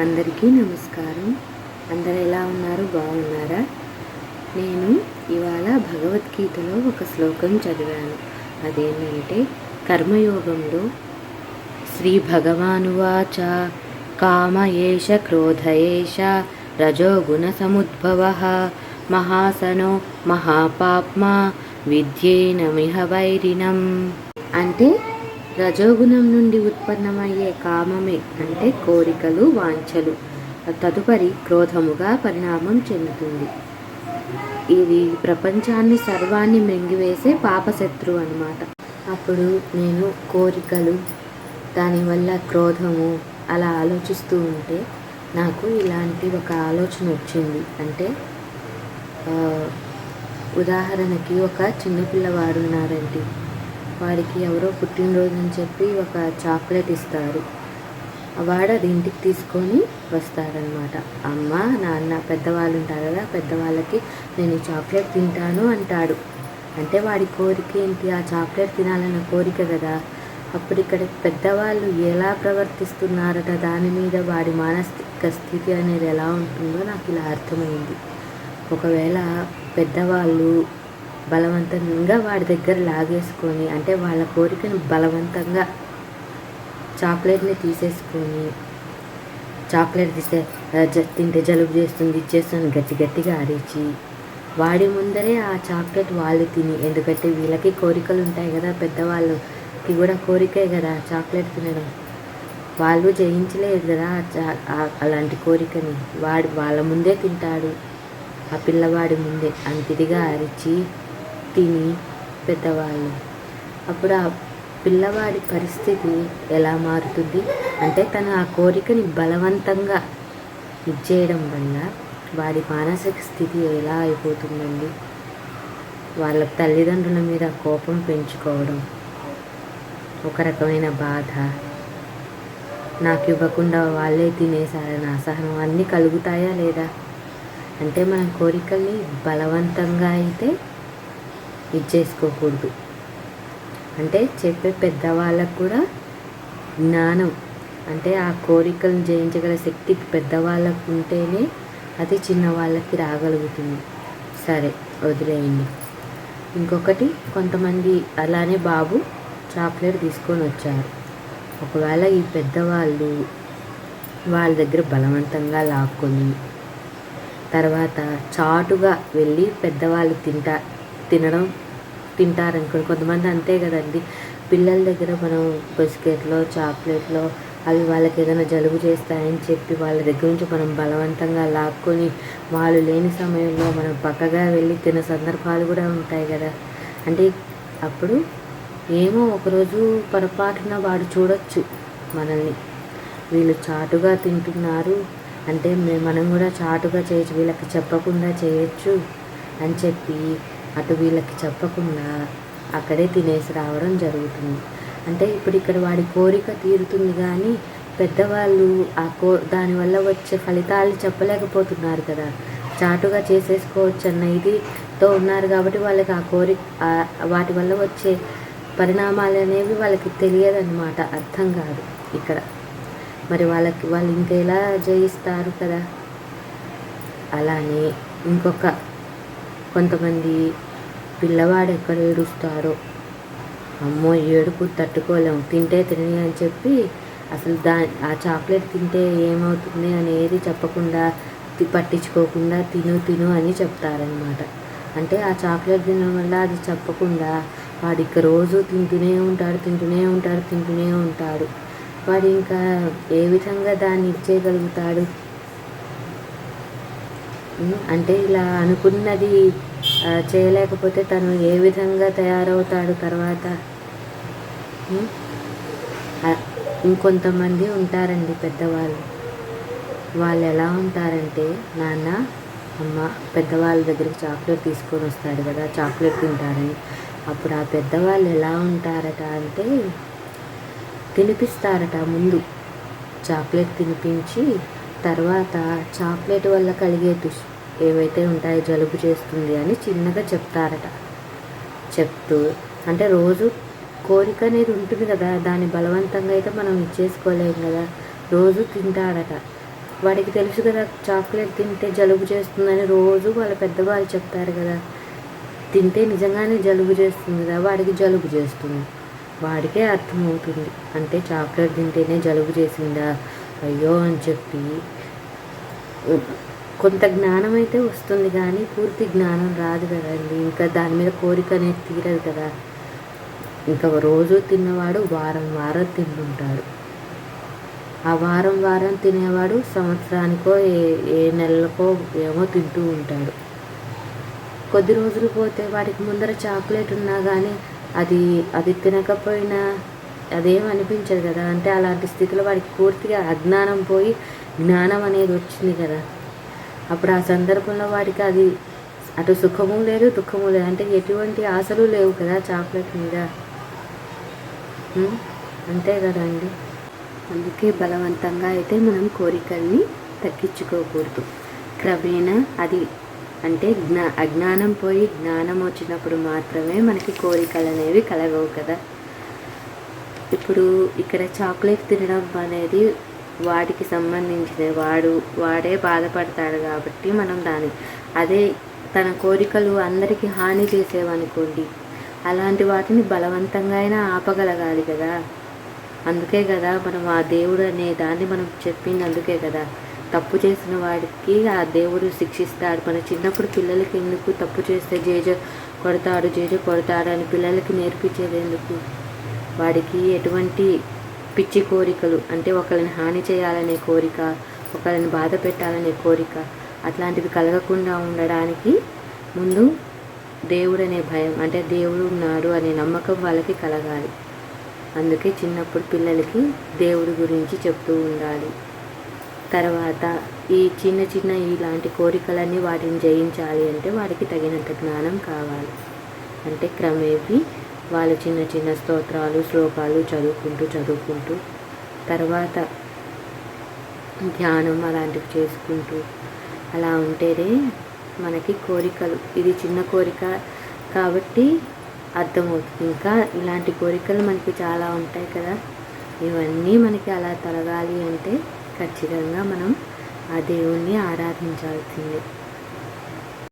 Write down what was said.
అందరికీ నమస్కారం. అందరు ఎలా ఉన్నారు? బాగున్నారా? నేను ఇవాళ భగవద్గీతలో ఒక శ్లోకం చదివాను. అదేంటంటే కర్మయోగంలో శ్రీ భగవానువాచ కామయేష క్రోధయేష క్రోధ రజోగుణ సముద్భవ మహాసనో మహాపాప్మా విద్యేనమిహ వైరిణం అంటే రజోగుణం నుండి ఉత్పన్నమయ్యే కామమే అంటే కోరికలు వాంఛలు. తదుపరి క్రోధముగా పరిణామం చెందుతుంది. ఇది ప్రపంచాన్ని సర్వాన్ని మింగివేసే పాపశత్రు అన్నమాట. అప్పుడు నేను కోరికలు దానివల్ల క్రోధము అలా ఆలోచిస్తూ ఉంటే నాకు ఇలాంటి ఒక ఆలోచన వచ్చింది. అంటే ఉదాహరణకి ఒక చిన్నపిల్లవాడు ఉన్నారండి వాడికి ఎవరో పుట్టినరోజు అని చెప్పి ఒక చాక్లెట్ ఇస్తారు. వాడు అది ఇంటికి తీసుకొని వస్తాడనమాట అమ్మ నాన్న పెద్దవాళ్ళు ఉంటారు కదా పెద్దవాళ్ళకి నేను చాక్లెట్ తింటాను అంటాడు. అంటే వాడి కోరిక ఏంటి? ఆ చాక్లెట్ తినాలన్న కోరిక కదా. అప్పుడు ఇక్కడ పెద్దవాళ్ళు ఎలా ప్రవర్తిస్తున్నారట? దాని మీద వాడి మానసిక స్థితి అనేది ఎలా ఉంటుందో నాకు ఇలా అర్థమైంది. ఒకవేళ పెద్దవాళ్ళు బలవంతంగా వాడి దగ్గర లాగేసుకొని అంటే వాళ్ళ కోరికను బలవంతంగా చాక్లెట్ని తీసేసుకొని చాక్లెట్ తీస్తే జ- తింటే జలుబు చేస్తుంది ఇచ్చేస్తుంది గట్టి గట్టిగా అరిచి వాడి ముందరే ఆ చాక్లెట్ వాళ్ళు తిని ఎందుకంటే వీళ్ళకి కోరికలు ఉంటాయి కదా పెద్దవాళ్ళకి కూడా కోరికే కదా చాక్లెట్ తినడం. వాళ్ళు జయించలేదు కదా చా- అలాంటి కోరికని. వాడు వాళ్ళ ముందే తింటాడు ఆ పిల్లవాడి ముందే అంతిదిగా అరిచి తిని పెద్దవాళ్ళు. అప్పుడు ఆ పిల్లవాడి పరిస్థితి ఎలా మారుతుంది? అంటే తను ఆ కోరికని బలవంతంగా ఇచ్చేయడం వల్ల వాడి మానసిక స్థితి ఎలా అయిపోతుందండి? వాళ్ళ తల్లిదండ్రుల మీద కోపం పెంచుకోవడం. ఒక రకమైన బాధ. నాకు ఇవ్వకుండా వాళ్ళే తినేసారని అసహనం అన్నీ కలుగుతాయా లేదా? అంటే మన కోరికల్ని బలవంతంగా అయితే ఇది చేసుకోకూడదు. అంటే చెప్పే పెద్దవాళ్ళకు కూడా జ్ఞానం. అంటే ఆ కోరికలను జయించగల శక్తి పెద్దవాళ్ళకు ఉంటేనే అది చిన్నవాళ్ళకి రాగలుగుతుంది. సరే వదిలేయండి. ఇంకొకటి కొంతమంది అలానే బాబు చాక్లెట్ తీసుకొని వచ్చారు. ఒకవేళ ఈ పెద్దవాళ్ళు వాళ్ళ దగ్గర బలవంతంగా లాక్కొని తర్వాత చాటుగా వెళ్ళి పెద్దవాళ్ళు తింటా తినడం తింటారు తింటారనుకోండి కొంతమంది అంతే కదండి. పిల్లల దగ్గర మనం బిస్కెట్లో చాక్లెట్లో అవి వాళ్ళకి ఏదైనా జలుబు చేస్తాయని చెప్పి వాళ్ళ దగ్గర నుంచి మనం బలవంతంగా లాక్కొని వాళ్ళు లేని సమయంలో మనం పక్కగా వెళ్ళి తినే సందర్భాలు కూడా ఉంటాయి కదా. అంటే అప్పుడు ఏమో ఒకరోజు పొరపాటున వాడు చూడొచ్చు మనల్ని. వీళ్ళు చాటుగా తింటున్నారు అంటే మనం కూడా చాటుగా చేయొచ్చు వీళ్ళకి చెప్పకుండా చేయొచ్చు అని చెప్పి అటు వీళ్ళకి చెప్పకుండా అక్కడే తినేసి రావడం జరుగుతుంది. అంటే ఇప్పుడు ఇక్కడ వాడి కోరిక తీరుతుంది కానీ పెద్దవాళ్ళు ఆ కో దానివల్ల వచ్చే ఫలితాలు చెప్పలేకపోతున్నారు కదా. చాటుగా చేసేసుకోవచ్చు అన్న ఇదితో ఉన్నారు కాబట్టి వాళ్ళకి ఆ కోరిక వాటి వల్ల వచ్చే పరిణామాలు అనేవి వాళ్ళకి తెలియదన్నమాట. అర్థం కాదు ఇక్కడ. మరి వాళ్ళకి వాళ్ళు ఇంకెలా జయిస్తారు కదా? అలానే ఇంకొక కొంతమంది పిల్లవాడు ఎక్కడ ఏడుస్తాడో? అమ్మో ఏడుపు తట్టుకోలేము తింటే తిని అని చెప్పి అసలు దా ఆ చాక్లెట్ తింటే ఏమవుతుంది అనేది చెప్పకుండా పట్టించుకోకుండా తిను తిను అని చెప్తారనమాట అంటే ఆ చాక్లెట్ తినడం వల్ల అది చెప్పకుండా వాడు ఇక రోజు తింటూనే ఉంటాడు తింటూనే ఉంటాడు తింటూనే ఉంటాడు. వాడు ఇంకా ఏ విధంగా దాన్ని ఇచ్చేయగలుగుతాడు? అంటే ఇలా అనుకున్నది చేయలేకపోతే తను ఏ విధంగా తయారవుతాడు తర్వాత? ఇంకొంతమంది ఉంటారండి పెద్దవాళ్ళు. వాళ్ళు ఎలా ఉంటారంటే నాన్న అమ్మ పెద్దవాళ్ళ దగ్గరికి చాక్లెట్ తీసుకొని వస్తాడు కదా చాక్లెట్ తింటారని అప్పుడు ఆ పెద్దవాళ్ళు ఎలా ఉంటారట అంటే తినిపిస్తారట ముందు. చాక్లెట్ తినిపించి తర్వాత చాక్లెట్ వల్ల కలిగే దుష్ ఏవైతే ఉంటాయో జలుబు చేస్తుంది అని చిన్నగా చెప్తారట. చెప్తూ అంటే రోజు కోరిక అనేది ఉంటుంది కదా దాన్ని బలవంతంగా అయితే మనం ఇచ్చేసుకోలేం కదా రోజు తింటాడట వాడికి తెలుసు కదా చాక్లెట్ తింటే జలుబు చేస్తుందని రోజు వాళ్ళ పెద్దవాళ్ళు చెప్తారు కదా తింటే నిజంగానే జలుబు చేస్తుంది కదా వాడికి జలుబు చేస్తుంది. వాడికే అర్థమవుతుంది అంటే చాక్లెట్ తింటేనే జలుబు చేసిందా అయ్యో అని చెప్పి కొంత జ్ఞానం అయితే వస్తుంది కానీ పూర్తి జ్ఞానం రాదు కదండి. ఇంకా దాని మీద కోరిక అనేది తీరదు కదా. ఇంకా రోజు తిన్నవాడు వారం వారం తింటుంటాడు. ఆ వారం వారం తినేవాడు సంవత్సరానికో ఏ ఏ నెలలకో ఏమో తింటూ ఉంటాడు. కొద్ది రోజులు పోతే వాడికి ముందర చాక్లెట్ ఉన్నా కానీ అది అది తినకపోయినా అదేం అనిపించదు కదా. అంటే అలాంటి స్థితిలో వాడికి పూర్తిగా అజ్ఞానం పోయి జ్ఞానం అనేది వచ్చింది కదా. అప్పుడు ఆ సందర్భంలో వాడికి అది అటు సుఖము లేదు దుఃఖము లేదు. అంటే ఎటువంటి ఆశలు లేవు కదా చాక్లెట్ మీద. అంతే కదండి అందుకే బలవంతంగా అయితే మనం కోరికల్ని తగ్గించుకోకూడదు. క్రమేణా అది అంటే జ్ఞా అజ్ఞానం పోయి జ్ఞానం వచ్చినప్పుడు మాత్రమే మనకి కోరికలు అనేవి కలగవు కదా. ఇప్పుడు ఇక్కడ చాక్లెట్ తినడం అనేది వాడికి సంబంధించిన వాడు వాడే బాధపడతాడు కాబట్టి మనం దాని అదే తన కోరికలు అందరికీ హాని చేసేవనుకోండి. అలాంటి వాటిని బలవంతంగా అయినా ఆపగలగాలి కదా. అందుకే కదా మనం ఆ దేవుడు అనే దాన్ని మనం చెప్పింది అందుకే కదా. తప్పు చేసిన వాడికి ఆ దేవుడు శిక్షిస్తాడు. మన చిన్నప్పుడు పిల్లలకి ఎందుకు తప్పు చేస్తే జేజ కొడతాడు జేజ కొడతాడు అని పిల్లలకి నేర్పించేది ఎందుకు? వాడికి ఎటువంటి పిచ్చి కోరికలు. అంటే ఒకరిని హాని చేయాలనే కోరిక ఒకరిని బాధ పెట్టాలనే కోరిక అట్లాంటివి కలగకుండా ఉండడానికి ముందు దేవుడు అనే భయం. అంటే దేవుడు ఉన్నాడు అనే నమ్మకం వాళ్ళకి కలగాలి. అందుకే చిన్నప్పుడు పిల్లలకి దేవుడి గురించి చెప్తూ ఉండాలి. తర్వాత ఈ చిన్న చిన్న ఇలాంటి కోరికలన్నీ వాటిని జయించాలి అంటే వారికి తగినంత జ్ఞానం కావాలి. అంటే క్రమేపీ వాళ్ళు చిన్న చిన్న స్తోత్రాలు శ్లోకాలు చదువుకుంటూ చదువుకుంటూ తర్వాత ధ్యానం అలాంటివి చేసుకుంటూ అలా ఉంటేనే మనకి కోరికలు. ఇది చిన్న కోరిక కాబట్టి అర్థమవుతుంది. ఇంకా ఇలాంటి కోరికలు మనకి చాలా ఉంటాయి కదా. ఇవన్నీ మనకి అలా తొలగాలి అంటే ఖచ్చితంగా మనం ఆ దేవుణ్ణి ఆరాధించాల్సిందే.